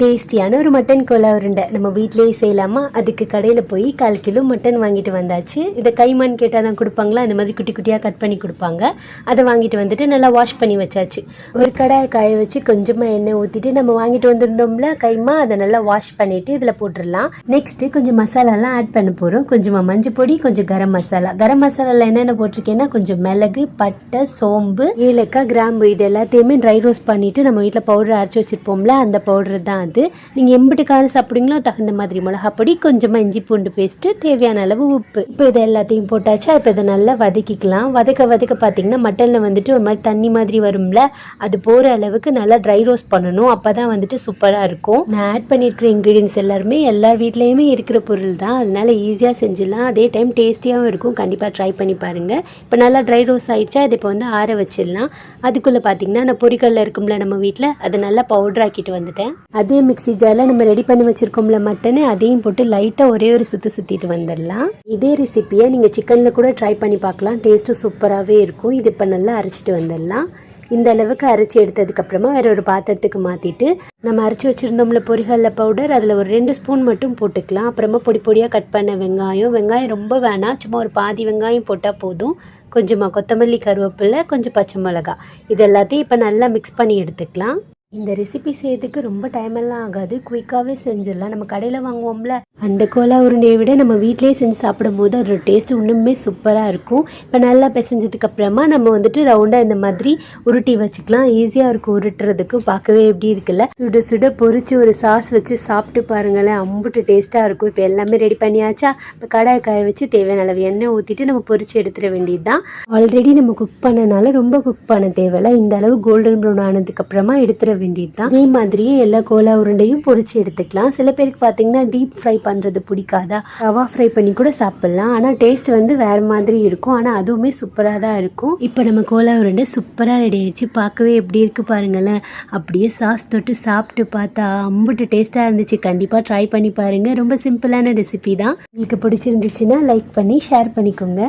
டேஸ்டியான ஒரு mutton Cola உருண்டை. நம்ம வீட்டிலேயே செய்யலாமா? அதுக்கு கடையில் போய் கால் கிலோ மட்டன் வாங்கிட்டு வந்தாச்சு. இதை கைமான்னு கேட்டால் தான் கொடுப்பாங்களா? அந்த மாதிரி குட்டி குட்டியாக கட் பண்ணி கொடுப்பாங்க. அதை வாங்கிட்டு வந்துட்டு நல்லா வாஷ் பண்ணி வச்சாச்சு. ஒரு கடாயை காய வச்சு கொஞ்சமாக எண்ணெய் ஊற்றிட்டு நம்ம வாங்கிட்டு வந்திருந்தோம்ல கைமா அதை நல்லா வாஷ் பண்ணிவிட்டு இதில் போட்டுடலாம். நெக்ஸ்ட்டு கொஞ்சம் மசாலாலாம் ஆட் பண்ண போகிறோம் கொஞ்சமாக மஞ்சள் பொடி கொஞ்சம் கரம் மசாலா. கரம் மசாலாவில் என்னென்ன போட்டிருக்கேன்னா கொஞ்சம் மிளகு பட்டை சோம்பு ஏலக்காய் கிராம்பு இது எல்லாத்தையுமே ட்ரை ரோஸ்ட் பண்ணிவிட்டு நம்ம வீட்டில் பவுடர் அரைச்சி வச்சுருப்போம்ல அந்த பவுடர் தான் அது நீங்கள் எம்பிட்டு காரம் சாப்பிட்றீங்களோ தகுந்த மாதிரி மிளகாப்பொடி கொஞ்சமாக இஞ்சி பூண்டு பேஸ்ட்டு தேவையான அளவு உப்பு. இப்போ இதை எல்லாத்தையும் போட்டாச்சு இப்போ இதை நல்லா வதக்கிக்கலாம். வதக்க வதக்க பார்த்தீங்கன்னா மட்டனில் வந்துட்டு ஒரு மாதிரி தண்ணி மாதிரி வரும்ல அது போகிற அளவுக்கு நல்லா ட்ரை ரோஸ்ட் பண்ணணும். அப்போ தான் வந்துட்டு சூப்பராக இருக்கும். நான் ஆட் பண்ணியிருக்கிற இன்க்ரீடியன்ஸ் எல்லாருமே எல்லார் வீட்லேயுமே இருக்கிற பொருள் தான். அதனால ஈஸியாக செஞ்சிடலாம். அதே டைம் டேஸ்டியாகவும் இருக்கும். கண்டிப்பாக ட்ரை பண்ணி பாருங்கள் இப்போ நல்லா ட்ரை ரோஸ்ட் ஆகிடுச்சா இது இப்போ வந்து ஆற வச்சிடலாம். அதுக்குள்ளே பார்த்தீங்கன்னா நான் பொரிக்கல்ல இருக்கும்ல நம்ம வீட்டில் அதை நல்லா பவுடர் ஆக்கிட்டு வந்துட்டேன். அதே மிக்ஸி ஜாரில் நம்ம ரெடி பண்ணி வச்சுருக்கோம்ல மட்டனு அதையும் போட்டு லைட்டாக ஒரே ஒரு சுற்றி சுற்றிட்டு வந்துடலாம். இதே ரெசிப்பியை நீங்கள் சிக்கனில் கூட ட்ரை பண்ணி பார்க்கலாம். டேஸ்ட்டும் சூப்பராகவே இருக்கும். இது இப்போ நல்லா அரைச்சிட்டு வந்துடலாம். இந்த அளவுக்கு அரைச்சி எடுத்ததுக்கப்புறமா வேற ஒரு பாத்திரத்துக்கு மாற்றிட்டு நம்ம அரைச்சி வச்சுருந்தோம்ல பொரிகல்ல பவுடர் அதில் ஒரு ரெண்டு ஸ்பூன் மட்டும் போட்டுக்கலாம். அப்புறமா பொடி பொடியாக கட் பண்ண வெங்காயம். வெங்காயம் ரொம்ப வேணாம். சும்மா ஒரு பாதி வெங்காயம் போட்டால் போதும். கொஞ்சமாக கொத்தமல்லி கருவேப்பிலை கொஞ்சம் பச்சை மிளகா இது எல்லாத்தையும் இப்போ நல்லா மிக்ஸ் பண்ணி எடுத்துக்கலாம். இந்த ரெசிபி செய்யறதுக்கு ரொம்ப டைம் எல்லாம் ஆகாது. குயிக்காகவே செஞ்சிடலாம். நம்ம கடையில் வாங்குவோம்ல அந்த கோலா உருண்டையை விட நம்ம வீட்டிலேயே செஞ்சு சாப்பிடும்போது அதோட டேஸ்ட் இன்னுமே சூப்பராக இருக்கும். இப்போ நல்லா பிசைஞ்சதுக்கு அப்புறமா நம்ம வந்துட்டு ரவுண்டாக இந்த மாதிரி உருட்டி வச்சுக்கலாம். ஈஸியாக இருக்கும் உருட்டுறதுக்கு. பார்க்கவே எப்படி இருக்குல்ல? சுட சுட பொறிச்சு ஒரு சாஸ் வச்சு சாப்பிட்டு பாருங்களேன். அம்புட்டு டேஸ்ட்டாக இருக்கும். இப்போ எல்லாமே ரெடி பண்ணியாச்சா? இப்போ கடாய் காய வச்சு தேவையான அளவு எண்ணெய் ஊற்றிட்டு நம்ம பொறிச்சு எடுத்துட வேண்டியது தான் ஆல்ரெடி நம்ம குக் பண்ணனால ரொம்ப குக் பண்ண தேவையில்ல. இந்த அளவு கோல்டன் ப்ரௌன் ஆனதுக்கப்புறமா எடுத்துட வேண்டியது தான் இதே மாதிரியே எல்லா கோலா உருண்டையும் பொரிச்சு எடுத்துக்கலாம். சில பேருக்கு பார்த்தீங்கன்னா டீப் ஃப்ரை பண்ணுறது பிடிக்காதா? ரவா ஃப்ரை பண்ணி கூட சாப்பிட்லாம். ஆனால் டேஸ்ட் வந்து வேறு மாதிரி இருக்கும். ஆனால் அதுவுமே சூப்பராக தான் இருக்கும். இப்போ நம்ம கோலா உருண்டை சூப்பராக ரெடி ஆயிடுச்சு. பார்க்கவே எப்படி இருக்கு பாருங்களேன். அப்படியே சாஸ் தொட்டு சாப்பிட்டு பார்த்தா அம்புட்டு டேஸ்ட்டாக இருந்துச்சு. கண்டிப்பாக ட்ரை பண்ணி பாருங்கள் ரொம்ப சிம்பிளான ரெசிபி தான். உங்களுக்கு பிடிச்சிருந்துச்சுன்னா லைக் பண்ணி ஷேர் பண்ணிக்கோங்க.